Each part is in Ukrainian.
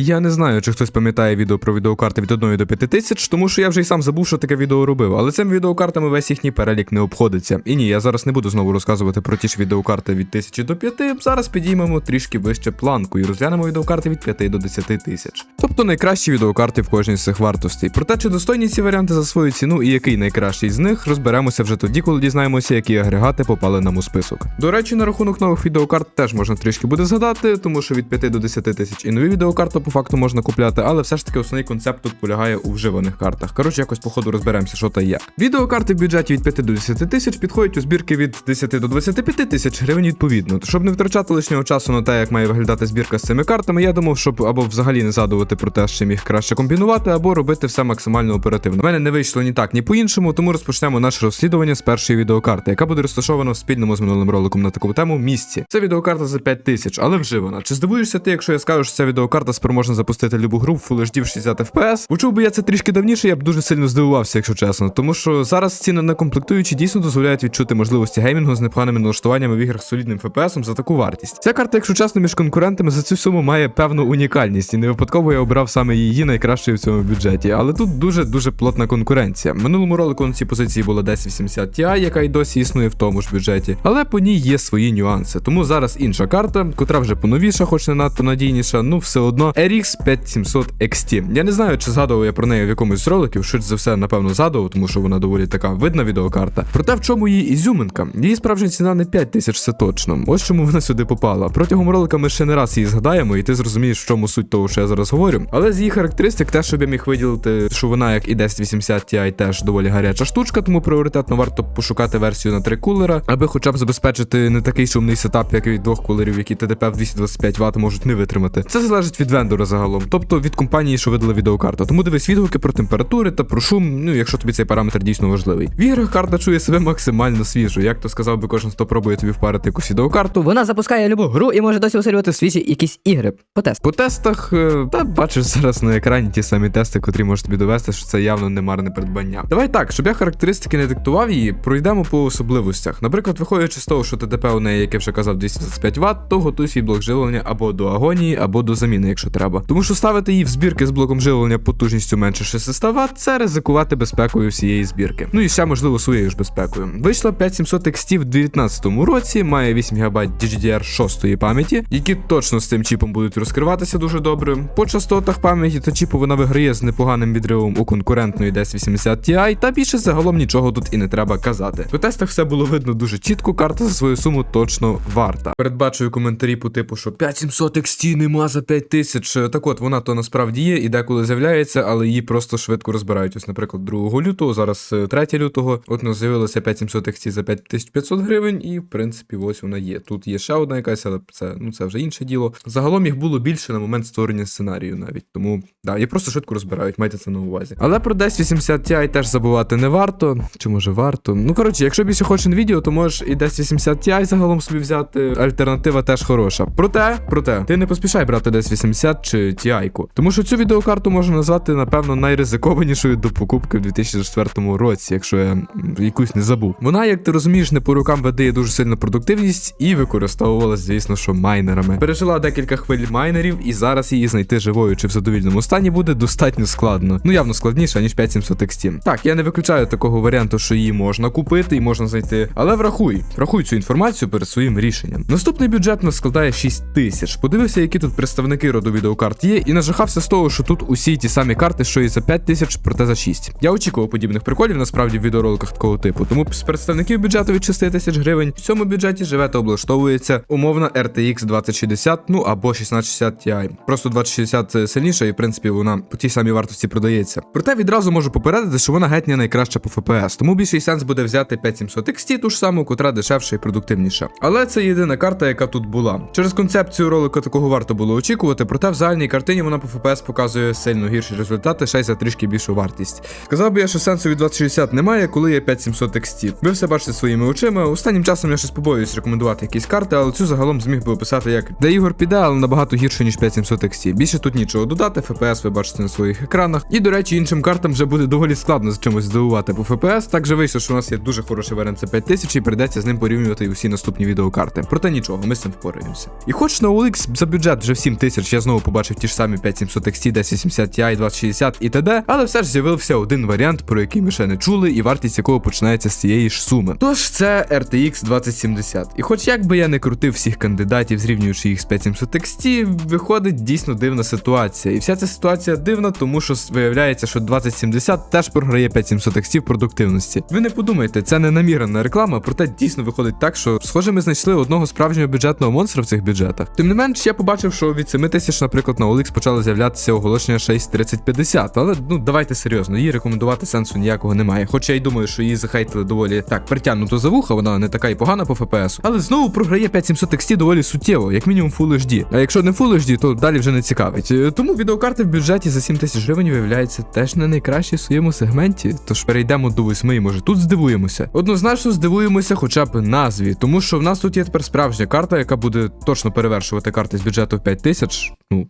Я не знаю, чи хтось пам'ятає відео про відеокарти від 1 до 5 тисяч, тому що я вже й сам забув, що таке відео робив. Але цим відеокартами весь їхній перелік не обходиться. І ні, я зараз не буду знову розказувати про ті ж відеокарти від 1000 до 5. Зараз підіймемо трішки вище планку і розглянемо відеокарти від 5 до 10 тисяч. Тобто найкращі відеокарти в кожній з цих вартостей. Проте, чи достойні ці варіанти за свою ціну і який найкращий з них, розберемося вже тоді, коли дізнаємося, які агрегати попали нам у список. До речі, на рахунок нових відеокарт теж можна трішки буде згадати, тому що від 5 до 10 тисяч і нові відеокарти по факту можна купляти, але все ж таки основний концепт тут полягає у вживаних картах. Коротше, якось по ходу розберемося, що та як. Відеокарти в бюджеті від 5 до 10 тисяч підходять у збірки від 10 до 25 тисяч гривень відповідно. Щоб не втрачати лишнього часу на те, як має виглядати збірка з цими картами, я думав, щоб або взагалі не згадувати про те, з чим їх краще комбінувати, або робити все максимально оперативно. У мене не вийшло ні так, ні по-іншому, тому розпочнемо наше розслідування з першої відеокарти, яка буде розташована в спільному з минулим роликом на таку тему місці. Це відеокарта за 5 тисяч, але вживана. Чи здивуєшся ти, якщо я скажу, що ця відеокарта спроможна запустити любу гру в Full HD в 60 FPS? Почув би я це трішки давніше, я б дуже сильно здивувався, якщо чесно. Тому що зараз ціни на комплектуючі дійсно дозволяють відчути можливості геймінгу з непоганими налаштуваннями в іграх з солідним FPS за таку вартість. Ця карта, якщо чесно, між конкурентами за цю суму має певну унікальність, і не випадково я обрав саме її найкращою в цьому бюджеті. Але тут дуже дуже плотна конкуренція. Минулому ролику на цій позиції була 1080 Ti, яка й досі існує в тому ж бюджеті, але по ній є свої нюанси. Тому зараз інша карта, котра вже поновіша, хоч не надто надійніша, ну все одно RX 5700 XT. Я не знаю, чи згадував я про неї в якомусь з роликів, швидше за все, напевно, згадував, тому що вона доволі така видна відеокарта. Проте в чому її ізюминка? Її справжня ціна не 5 тисяч, це точно. Ось чому вона сюди попала. Протягом ролика ми ще не раз її згадаємо, і ти зрозумієш, в чому суть того, що я зараз говорю. Але з її характеристик, те, щоб я міг виділити, що вона, як і 1080 Ti, теж доволі гаряча штучка, тому пріоритетно варто пошукати версію на три кулера, аби хоча б забезпечити не такий шумний сетап, як від двох кулерів, які ТДП в 225 Вт можуть не витримати. Це залежить від вендора загалом, тобто від компанії, що видала відеокарту. Тому дивись відгуки про температури та про шум, ну якщо тобі цей параметр дійсно важливий. В іграх карта чує себе максимально свіжо. Як то сказав би кожен, хто пробує тобі впарити якусь відеокарту. Вона запускає любу гру і може досі усилювати свіжі якісь ігри. Потест. По тестах, е, та бачиш зараз на екрані ті самі тести, котрі можуть тобі довести, що це явно не марне придбання. Давай так, щоб я характеристики не диктував її, пройдемо по особливостях. Наприклад, виходячи з того, що ТДП у неї, як я вже казав, 225 Вт, то готуй свій блок живлення або до агонії, або до заміни, якщо треба. Тому що ставити її в збірки з блоком живлення потужністю менше 600 Вт, це ризикувати безпекою всієї збірки. Ну і ще можливо своєю ж безпекою. Вийшла 5700 XT в 2019 році, має 8 ГБ DDR6 пам'яті, які точно з цим чіпом будуть розкриватися дуже добре. По частотах пам'яті та чіпу вона виграє з непоганим відривом у конкурентної 1080 Ti, та більше загалом нічого тут і не треба казати. По тестах все було видно дуже чітко, карта за свою суму точно варта. Передбачую коментарі по типу, що 5700 XT нема за 5000. Так от вона то насправді є і деколи з'являється, але її просто швидко розбирають. Ось, наприклад, 2 лютого, зараз е, 3 лютого. От у нас з'явилося 5700 XT за 5500 гривень, і в принципі ось вона є. Тут є ще одна якась, але це ну це вже інше діло. Загалом їх було більше на момент створення сценарію навіть. Тому да, її просто швидко розбирають, майте це на увазі. Але про 1080 Ti теж забувати не варто. Чи може варто? Ну коротше, якщо більше хочеш відео, то можеш і 1080 Ti загалом собі взяти. Альтернатива теж хороша. Проте, проте, ти не поспішай брати 1080 чи Ti-ку. Тому що цю відеокарту можна назвати, напевно, найризикованішою до покупки в 2004 році, якщо я якусь не забув. Вона, як ти розумієш, не по рукам видає дуже сильну продуктивність і використовувалась, звісно, що майнерами. Пережила декілька хвиль майнерів, і зараз її знайти живою чи в задовільному стані буде достатньо складно. Ну явно складніше, ніж 5700 XT. Так, я не виключаю такого варіанту, що її можна купити і можна знайти. Але врахуй, врахуй цю інформацію перед своїм рішенням. Наступний бюджет нас складає 6 тисяч. Подивився, які тут представники роду відеокарт є, і нажахався з того, що тут усі ті самі карти, що і за 5 тисяч, проте за 6. Я очікував подібних приколів насправді в відеороликах такого типу. Тому з представників бюджету від 6 тисяч гривень в цьому бюджеті живе та облаштовується умовна RTX 2060, ну або 1660 Ti. Просто 2060 сильніша, і в принципі вона по тій самій вартості продається. Проте відразу можу попередити, що вона геть не найкраща по FPS, тому більший сенс буде взяти 5700 XT, ту ж саму, котра дешевша і продуктивніша. Але це єдина карта, яка тут була. Через концепцію ролика такого варто було очікувати, проте загальній картині вона по FPS показує сильно гірші результати, ще й за трішки більшу вартість. Сказав би я, що сенсу від 2060 немає, коли є 5700 XT. Ви все бачите своїми очима. Останнім часом я щось побоююсь рекомендувати якісь карти, але цю загалом зміг би описати як де ігор піде, але набагато гірше, ніж 5700 XT. Більше тут нічого додати, FPS ви бачите на своїх екранах. І до речі, іншим картам вже буде доволі складно з чимось здивувати по FPS. Так же вийшло, що у нас є дуже хороший варіант це 5000 і прийдеться з ним порівнювати усі наступні відеокарти. Проте нічого, ми з цим впораємося. І хоч на OLX за бюджет вже в 7 тисяч я знову побачив ті ж самі 5700 XT, 1070 Ti, 2060 і т.д., але все ж з'явився один варіант, про який ми ще не чули, і вартість якого починається з цієї ж суми. Тож це RTX 2070. І хоч як би я не крутив всіх кандидатів, зрівнюючи їх з 5700 XT, виходить дійсно дивна ситуація. І вся ця ситуація дивна, тому що виявляється, що 2070 теж програє 5700 XT в продуктивності. Ви не подумайте, це не намірена реклама, проте дійсно виходить так, що схоже, ми знайшли одного справжнього бюджетного монстра в цих бюджетах. Тим не менш, я побачив, що від 7000, наприклад, на OLX почали з'являтися оголошення 63050, але ну давайте серйозно, її рекомендувати сенсу ніякого немає. Хоча я й думаю, що її захейтили доволі так притягнуто за вуха, вона не така й погана по FPS, але знову програє 5700 XT доволі суттєво, як мінімум Full HD. А якщо не Full HD, то далі вже не цікавить. Е, Тому відеокарти в бюджеті за 7000 гривень виявляється теж не найкращі в своєму сегменті. Тож перейдемо до 8 і може тут здивуємося. Однозначно здивуємося хоча б назві, тому що в нас тут є тепер справжня карта, яка буде точно перевершувати карти з бюджету в 5000. Ну,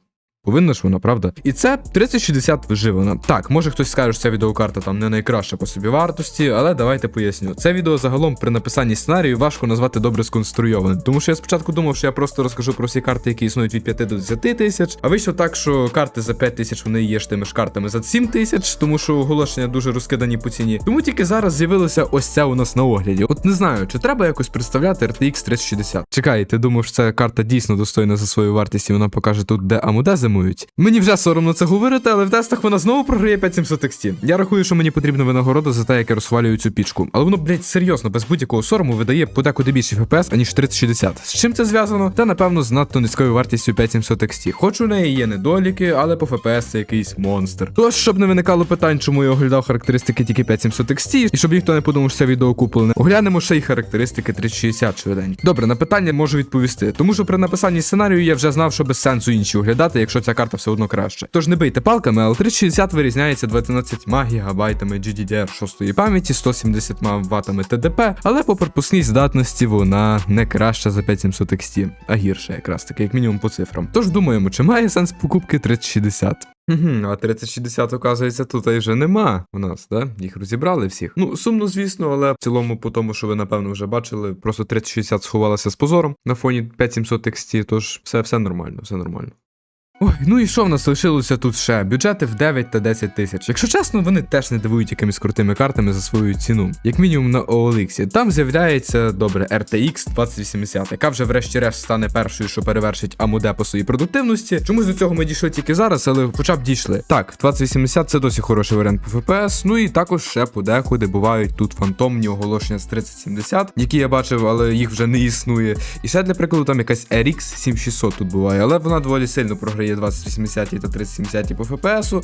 Повинна ж вона, правда? І це 3060 виживана. Так, може хтось скаже, що ця відеокарта там не найкраща по собі вартості, але давайте поясню. Це відео загалом при написанні сценарію важко назвати добре сконструйованим. Тому що я спочатку думав, що я просто розкажу про всі карти, які існують від 5 до 10 тисяч. А вийшло так, що карти за 5 тисяч вони є ж тими ж картами за 7 тисяч, тому що оголошення дуже розкидані по ціні. Тому тільки зараз з'явилося ось це у нас на огляді. От не знаю, чи треба якось представляти RTX 3060. Чекай, ти думав, що ця карта дійсно достойна за свою вартість, і вона покаже тут, де Амуде зимують? Мені вже соромно це говорити, але в тестах вона знову програє 5700 XT. Я рахую, що мені потрібна винагорода за те, як я розхвалюю цю пічку. Але воно, блять, серйозно, без будь-якого сорому видає подекуди більше FPS, аніж 3060. З чим це зв'язано? Та напевно з надто низькою вартістю 5700 XT. Хоч у неї є недоліки, але по FPS це якийсь монстр. Тож, щоб не виникало питань, чому я оглядав характеристики тільки 5700 XT, і щоб ніхто не подумав, що це відео куплене, оглянемо ще й характеристики 3060 швиденько. Добре, на питання можу відповісти, тому що при написанні сценарію я вже знав, що без сенсу інші оглядати, якщо ця карта все одно краще. Тож не бийте палками, але 3060 вирізняється 12 гігабайтами GDDR6 пам'яті, 170 ваттами TDP, але по пропускній здатності вона не краща за 5700 XT, а гірша якраз таки, як мінімум по цифрам. Тож думаємо, чи має сенс покупки 3060? Угу, а 3060, оказується, тут і вже нема у нас, да? Їх розібрали всіх. Ну, сумно, звісно, але в цілому, по тому, що ви напевно вже бачили, просто 3060 сховалася з позором на фоні 5700 XT, тож все, все нормально, все нормально. Ой, ну і що в нас лишилося тут ще? Бюджети в 9 та 10 тисяч. Якщо чесно, вони теж не дивують якимись крутими картами за свою ціну, як мінімум на OLX. Там з'являється добре RTX 2080, яка вже врешті-решт стане першою, що перевершить AMD по своїй продуктивності. Чомусь до цього ми дійшли тільки зараз, але хоча б дійшли. Так, 2080 це досі хороший варіант по FPS. Ну і також ще подекуди бувають тут фантомні оголошення з 3070, які я бачив, але їх вже не існує. І ще для прикладу, там якась RX 7600 тут буває, але вона доволі сильно програє 2080 та 3070 по.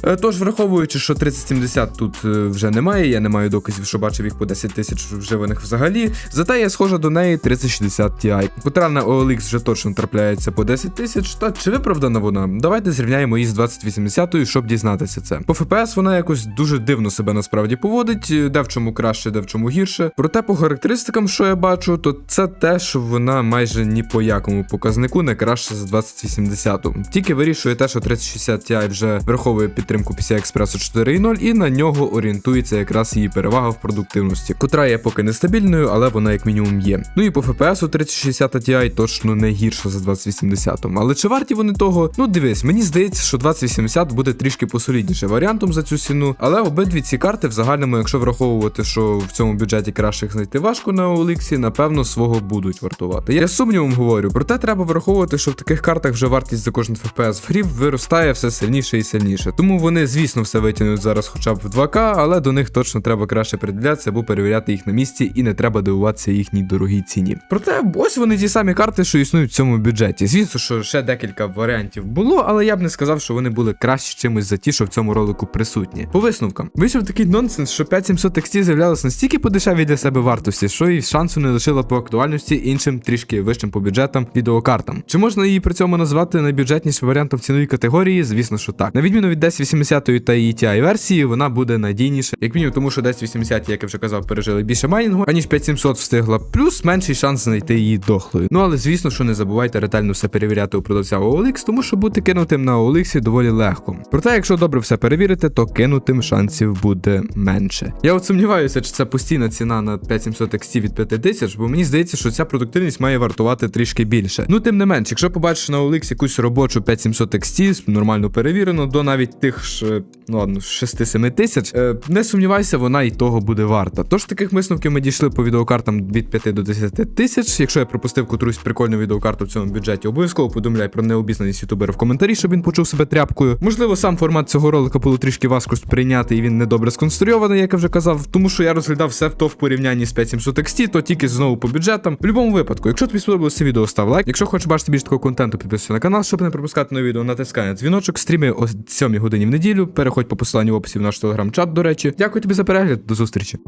Е, Тож, враховуючи, що 3070 тут е, вже немає, я не маю доказів, що бачив їх по 10 тисяч вживаних взагалі. Зате є схожа до неї 3060 Ti, котра на OLX вже точно трапляється по 10 тисяч. Та чи виправдана вона? Давайте зрівняємо її з 2080, щоб дізнатися це. По FPS вона якось дуже дивно себе насправді поводить, е, де в чому краще, де в чому гірше. Проте по характеристикам, що я бачу, то це те, що вона майже ні по якому показнику не краще за 2080. Тільки вирішує те, що 3060 Ti вже враховує підтримку PCI Express 4.0 і на нього орієнтується якраз її перевага в продуктивності, котра є поки нестабільною, але вона як мінімум є. Ну і по FPS 3060 Ti точно не гірша за 2080. Але чи варті вони того? Ну дивись, мені здається, що 2080 буде трішки посолідніше варіантом за цю ціну, але обидві ці карти в загальному, якщо враховувати, що в цьому бюджеті кращих знайти важко на OLX, напевно, свого будуть вартувати. Я з сумнівом говорю, проте треба враховувати, що в таких картах вже вартість за кожен FPS в виростає все сильніше і сильніше. Тому вони, звісно, все витягнуть зараз хоча б в 2К, але до них точно треба краще приділятися або перевіряти їх на місці, і не треба дивуватися їхній дорогій ціні. Проте, ось вони ті самі карти, що існують в цьому бюджеті. Звісно, що ще декілька варіантів було, але я б не сказав, що вони були краще чимось за ті, що в цьому ролику присутні. По висновкам, вийшов такий нонсенс, що 5700 XT з'являлось настільки по дешевій для себе вартості, що і шансу не лишила по актуальності іншим трішки вищим по бюджетам відеокартам. Чи можна її при цьому назвати найбюджетнішим варіантом в ціновій категорії? Звісно, що так. На відміну від 1080 та її TI версії, вона буде надійніша, як мінімум, тому що 1080, як я вже казав, пережили більше майнінгу, аніж 5700 встигла, плюс менший шанс знайти її дохлою. Ну але звісно, що не забувайте ретельно все перевіряти у продавця OLX, тому що бути кинутим на OLX доволі легко. Проте, якщо добре все перевірити, то кинутим шансів буде менше. Я от сумніваюся, чи це постійна ціна на 5700 XT від 5000, бо мені здається, що ця продуктивність має вартувати трішки більше. Ну тим не менш, якщо побачиш на OLX якусь робочу 5700 700 XT, нормально перевірено, до навіть тих ж, ну ладно, 6-7 тисяч. Е, не сумнівайся, вона і того буде варта. Тож таких висновків ми дійшли по відеокартам від 5 до 10 тисяч. Якщо я пропустив котрусь прикольну відеокарту в цьому бюджеті, обов'язково повідомляй про необізнаність ютубера в коментарі, щоб він почув себе тряпкою. Можливо, сам формат цього ролика було трішки важко сприйняти, і він недобре сконструйований, як я вже казав, тому що я розглядав все то в порівнянні з 5700 XT, то тільки знову по бюджетам. В будь-якому випадку, якщо тобі сподобалося відео, став лайк. Якщо хочеш бачити більше такого контенту, підписуйся на канал, щоб не пропускати нові відео, натискай на дзвіночок, стріми о 7 годині в неділю. Переходь по посиланню в описі в наш телеграм-чат, до речі. Дякую тобі за перегляд, до зустрічі.